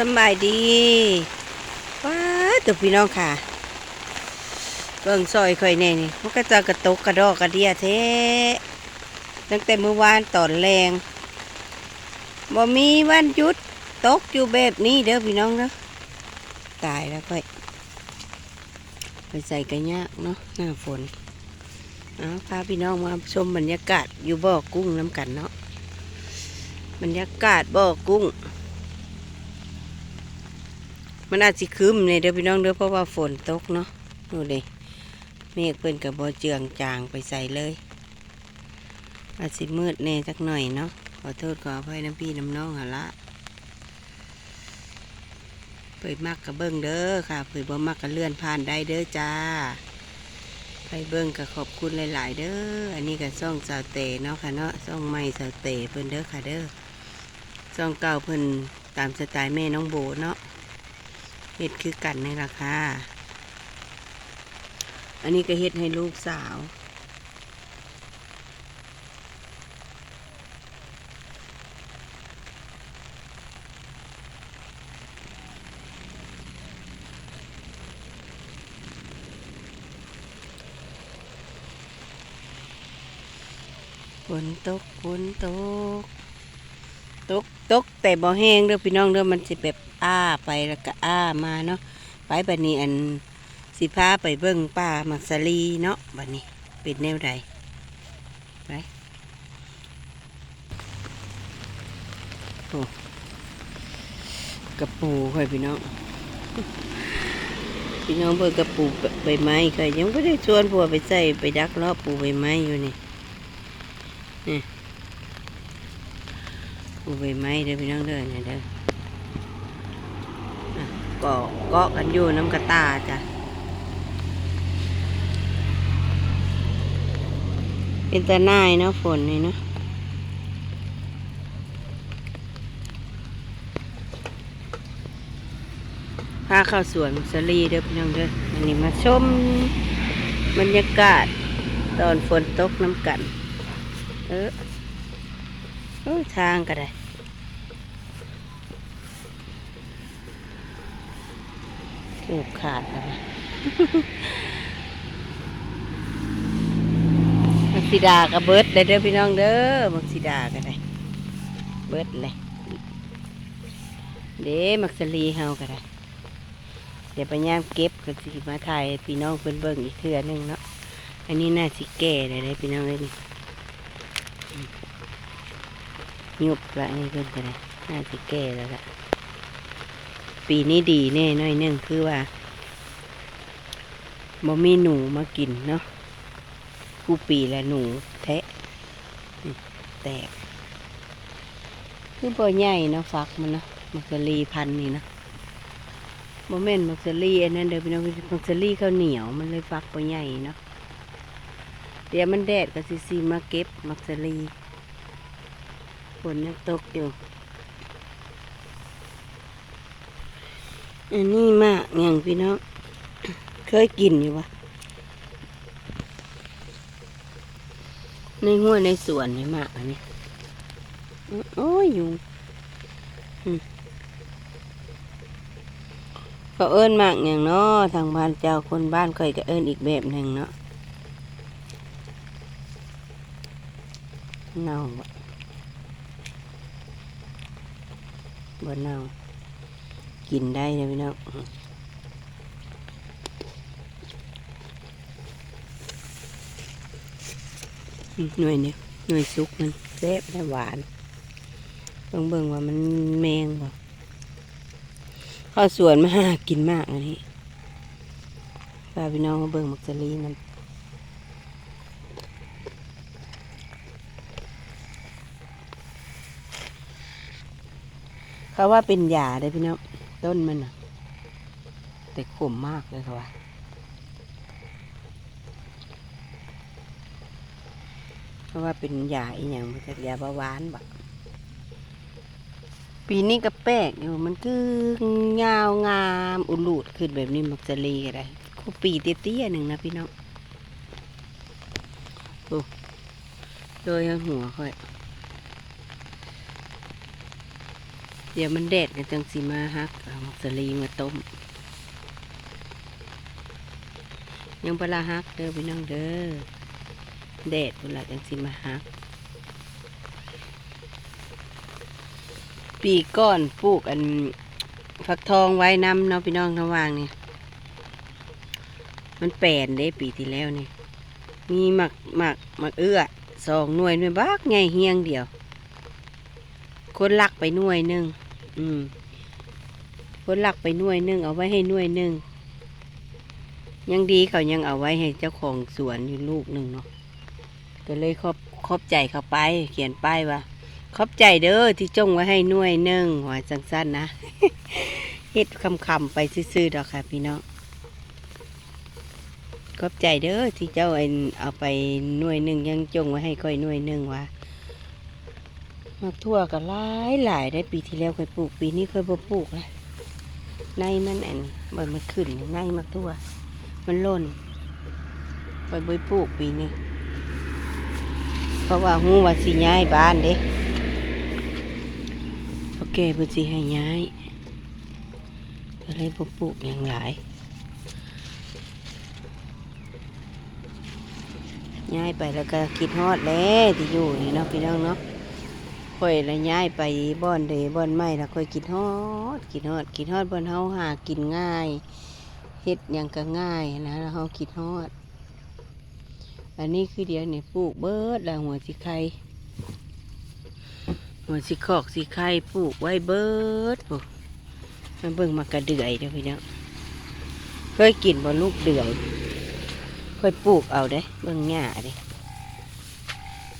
สบายดีว้าตัวพี่น้องค่ะ เบิ่งซอยข่อยแน่นี่มันก็จะกระตกกระดอกกระเดียแท้ตั้งแต่เมื่อวานตอนแรงบ่มีวันหยุดตกอยู่แบบนี้เด้อพี่น้องเด้อตายแล้วค่อยไปใส่กระยากเนาะหน้าฝนเอาพาพี่น้องมาชมบรรยากาศอยู่บ่อกุ้งน้ำกันเนาะบรรยากาศบ่อกุ้ง มันอาจสิคืมเนี่ยเด้อพี่น้องเด้อเพราะว่าฝนตกเนาะดูดิเมฆเพิ่นกับบ่เจืองจางไปใส่เลย อาจสิมืดแน่สักหน่อยเนาะขอโทษขออภัยน้ำพี่น้ำน้องหนละเปิดมักกับเบิ้งเด้อค่ะเปิดบ่มักกับเลื่อนผ่านได้เด้อจ้า ไปเบิ้งกับขอบคุณหลาย ๆ เด้อ อันนี้กับซ่องสาวเตเนาะค่ะเนาะซ่องใหม่สาวเตเพิ่นเด้อค่ะเด้อซ่องเก่าเพิ่นตามสไตล์แม่น้องโบเนาะ เฮ็ดคือกันในราคาอันนี้ก็เฮ็ดให้ลูกสาวฝนตกฝนตก ตก ตกแต่บ่แห้งเด้อพี่น้องเด้อมันสิแบบอ้าไปแล้วก็อ้ามาเนาะไปบัดนี้อันสิพาไปเบิ่งป่ามักสลีเนาะบัดนี้เป็นแนวใดไปโอ้กระปูค่อยพี่น้องพี่น้องเบิ่งกระปูใบไม้ค่อยยังไม่ได้ชวนผัวไปใส่ไปดักรอบปูใบไม้อยู่นี่ ปูใบไม้เด้อพี่น้องเด้อเนี่ยเด้อกาะเกาะกันอยู่น้ำกระตาจ้ะเป็นตาหน่ายเนาะฝนนี่เนาะพาเข้าสวนสลีเด้อพี่น้องเด้ออันนี้มาชมบรรยากาศตอนฝนตกน้ำกัน เออทางก็ได้ เกือบขาดแล้วมักสีดากับเบิร์ดเลยเด้อพี่น้องเด้อมักสีดาก็ได้เบิร์ดเลยเด้มักสลีเฮาก็ได้เดี๋ยวไปย่ามเก็บก็สิมาถ่ายพี่น้องเพิ่นเบิ่งอีกเทื่อหนึงเนาะอันนี้น่าสิแก่เลยได้อพี่น้องเลยนี่ยุบละนี่เพิ่นก็ได้น่าสิแก่แล้วละ ปีนี้ดีแน่หน้อยนึงคือว่าบ่มีหนูมากินเนาะกูปีละหนูแทะแตก คือบ่ใหญ่เนาะฟักมันเนาะมักสลีพันนี่เนาะบ่แม่นมักสลีอันนั้นเด้อพี่น้องมักสลีข้าวเหนียวมันเลยฟักบ่ใหญ่เนาะเดี๋ยวมันแดดก็สิสิมาเก็บมักสลีฝนยังตกอยู่ อันนี้มากอย่างพี่น้อง เคยกินอยู่วะในหัวยในสวนนี่มากอันนี้โอ้ยยุงอืมเขาเอิ้นมากอย่างเนาะทางบ้านเจ้าคนบ้านเคยก็เอิ้นอีกแบบหนึ่งเนาะเน่าบ่บ่เน่า กินได้เลยพี่น้องหน่วยเนี่ยหน่วยซุกมันแซ่บและหวานเบิ่งเบิ่งว่ามันแมงบ่ข้าวสวนมาหากินมากอันนี้พาพี่น้องมาเบิ่งมักสลีมันเขาว่าเป็นยาได้พี่น้อง ต้นมันนะแต่ขมมากเลยค่ะว่าเพราะว่าเป็นยาอีหยังมาจากยาเบาหวานบ่ปีนี้ก็แปลกอยู่มันคือยาวงามอุลูดขึ้นแบบนี้มักจะลีก็ได้คูปีเตี้ยๆหนึ่งนะพี่น้องโอ้โดยหัวค่อย เดี๋ยวมันแดดกันจังสิมาฮักเอามักสลีมาต้ม ยังปลาฮักเด้อพี่น้องเด้อแดดเวลาจังสิมาฮัก ปีก้อนปลูกอันฟักทองไว้น้ำเนาะพี่น้องระวางนี่มันแปลนเด้ปีที่แล้วนี่ มีหมักหมักหมักเอื้อสองหน่วยหน่วยบักไงเฮียงเดียว คนลักไปหน่วยหนึ่งอืมคนลักไปหน่วยหนึ่งเอาไว้ให้หน่วยหนึ่งยังดีเขายังเอาไว้ให้เจ้าของสวนอยู่ลูกหนึ่งเนาะก็เลยขอบขอบใจเขาไป เขียนป้ายว่า ขอบใจเด้อที่จงไว้ให้หน่วยหนึ่งหัวจังสั้นนะเฮ็ดคำๆไปซื่อๆดอกค่ะพี่น้องขอบใจเด้อที่เจ้าเอ็นเอาไปหน่วยหนึ่งยังจงไว้ให้ค่อยหน่วยหนึ่งวะ มักทั่วก็หลายหลายได้ปีที่แล้วเคยปลูก ปีนี้เคยบ่ปลูกเลยในมันอันบ่มันขึ้นในมักทั่ว มันล่นไปบ่ปลูกปีนี้เพราะว่าหูว่าสิย้ายบ้านเด้โอเคเพิ่นสิให้ย้ายก็เลยบ่ปลูกอย่างหลายย้ายไปแล้วก็คิดฮอดแล้วที่อยู่นี่เนาะพี่น้องเนาะ ค่อยละย้ายไปบ่อนเดบ่อนไม้แล้วค่อยคิดฮอดคิดฮอดคิดฮอดบ่อนเฮาหากินง่ายเฮ็ดหยังก็ง่ายนะแล้วเฮาคิดฮอด อันนี้คือเดี๋ยวนี่ปลูกเบิดล้วหัวสิไข่หัวสิขอกสิไข่ปลูกไว้เบิดปุ๊มันเบิ่งมากระเดื่อยเด้อพี่น้องเคยกินบ่ลูกเดือยค่อยปลูกเอาเด้เบิ่งหญ้าเด้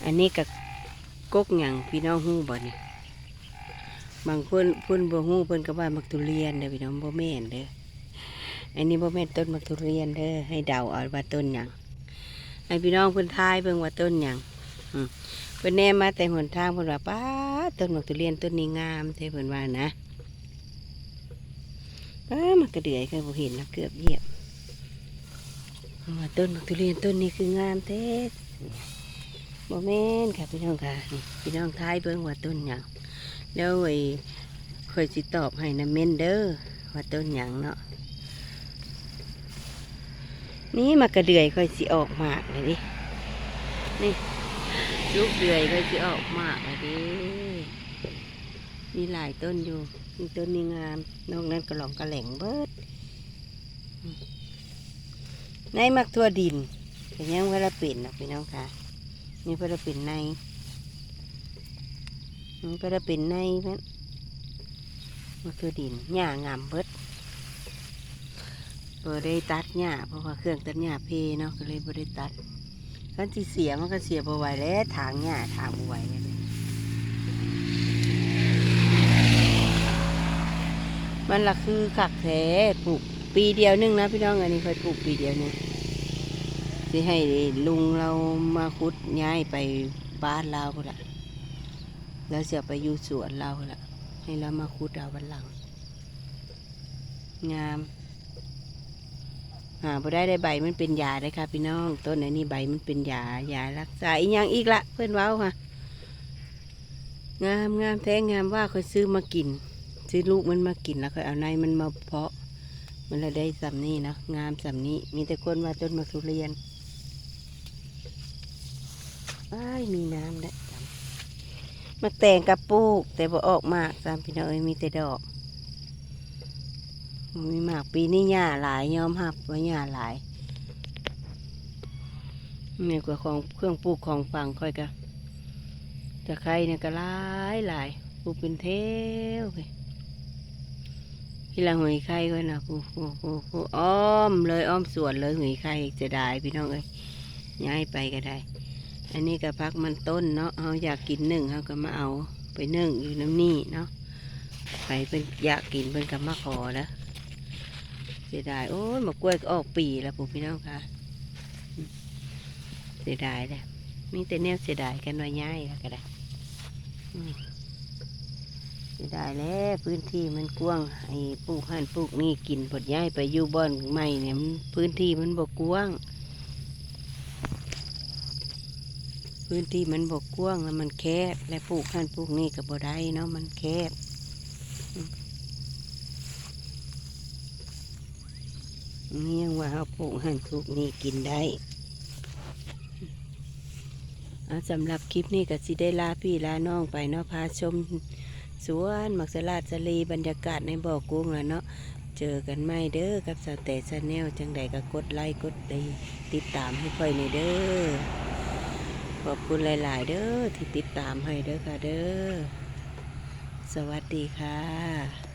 อันนี้กับ กกหยังพี่น้องฮู้บ่นี่บางคนเพิ่นบ่ฮู้เพิ่นก็ว่ามักทุเรียนเด้อพี่น้องบ่แม่นเด้ออันนี้บ่แม่นต้นมักทุเรียนเด้อให้เดาเอาว่าต้นหยังให้พี่น้องเพิ่นทายเบิ่งว่าต้นหยังเพิ่นแนมมาแต่หนทางเพิ่นว่าป้าต้นมักทุเรียนต้นนี้งามแท้เพิ่นว่านะป้ามันกระเดือยเคยบ่เห็นนะเกือบเหยียบว่าต้นมะทุเรียนต้นนี้คืองามเท้ บ่แมนค่ะพี่น้องค่ะนี่พี่น้องท้ายเบิ่งว่าต้นหยังแล้วไอ้คอยสิตอบให้นะเมนเด้อว่าต้นหยังเนาะนี่มากระเดือยค่อยสิออกมากเลยดินี่ลูกเดือยค่อยสิออกมากเลยดิมีหลายต้นอยู่มีต้นนี้งามนอกนั้นก็หลองกระแหลงเบิดในมักทั่วดินเป็นยังเวลาปิ่นนะพี่น้องค่ะ นี่เวลาปิ่นในนี่เวลาปิ่นในเพื่อนมักทั่วดินหญ้างามเบิดเปิดได้ตัดหญ้าเพราะว่าเครื่องตัดหญ้าเพเนาะก็เลยบ่ได้ตัดคันที่เสียมันก็เสียบ่ไหวแล้วทางหญ้าทางบ่ไหวแล้วมันละคือขักแท้ปลูกปีเดียวนึงนะพี่น้องอันนี้เคยปลูกปีเดียวนึง สิให้ลุงเรามาคุดย้ายไปบ้านเราพุ่นละแล้วเสียไปอยู่สวนเราพุ่นละให้เรามาคุดเอาวันหลัง งามหาพอได้ได้ใบมันเป็นยาได้ค่ะพี่น้อง ต้นอันนี้ใบมันเป็นยายารักษาอีกอย่างอีกละเพื่อนเว้าค่ะ งามงามแท้งามว่าค่อยซื้อมากิน ซื้อลูกมันมากินแล้วค่อยเอาในมันมาเพาะ มันละได้สำนี้เนาะงามสำนี้มีแต่คนว่าต้นมะทุเรียน อ้ายมีน้ำได้จำมักแต่งกับปลูก แต่บ่ออกมากสามพี่น้องเอ้ยมีแต่ดอกมีมากปีนี้หญ้าหลายยอมหับว่าหญ้าหลายเนี่ยกว่าของเครื่องปลูกของฝั่งค่อยกะตะไคร้เนี่ยก็หลายหลายปลูกเป็นเทวไปพี่ละหอยไข่ก็นะผู้ผู้ผู้ผู้อ้อมเลยอ้อมสวนเลยหอยไข่จะได้พี่น้องเอ้ยย้ายไปก็ได้ อันนี้ก็พักมันต้นเนาะเขาอยากกินหนึ่งเขาก็มาเอาไปนึ่งอยู่น้ำนี่เนาะไปเป็นอยากกินเป็นกับมาขอแล้วเสียดายโอ้ยมะกล้วยก็ออกปีแล้วปู่พี่น้องค่ะเสียดายเลยมีแต่แนวเสียดายกันว่าย้ายแล้วก็ได้เสียดายแล้วพื้นที่มันกว้างไอ้ปลูกหันปลูกนี่กินผดย้ายไปอยู่บ้านใหม่เนี่ยมพื้นที่มันบกกว้าง พื้นที่มันบกกว้างแล้วมันแคบ และปลูกนั่นปลูกนี่กับบ่ได้เนาะมันแคบนี่ยังว่าเขาปลูกหั่นปลูกนี่กินได้สำหรับคลิปนี้ก็สิได้ลาพี่ลาน้องไปเนาะพาชมสวนมักสลาดสลีบรรยากาศในบ่อกุ้งแล้วเนาะเจอกันไม่เด้อกับสเตชแนลจังใดก็กดไลค์กดติดตามให้ค่อยในเด้อ ขอบคุณหลาย ๆ เด้อที่ติดตามให้เด้อค่ะเด้อ สวัสดีค่ะ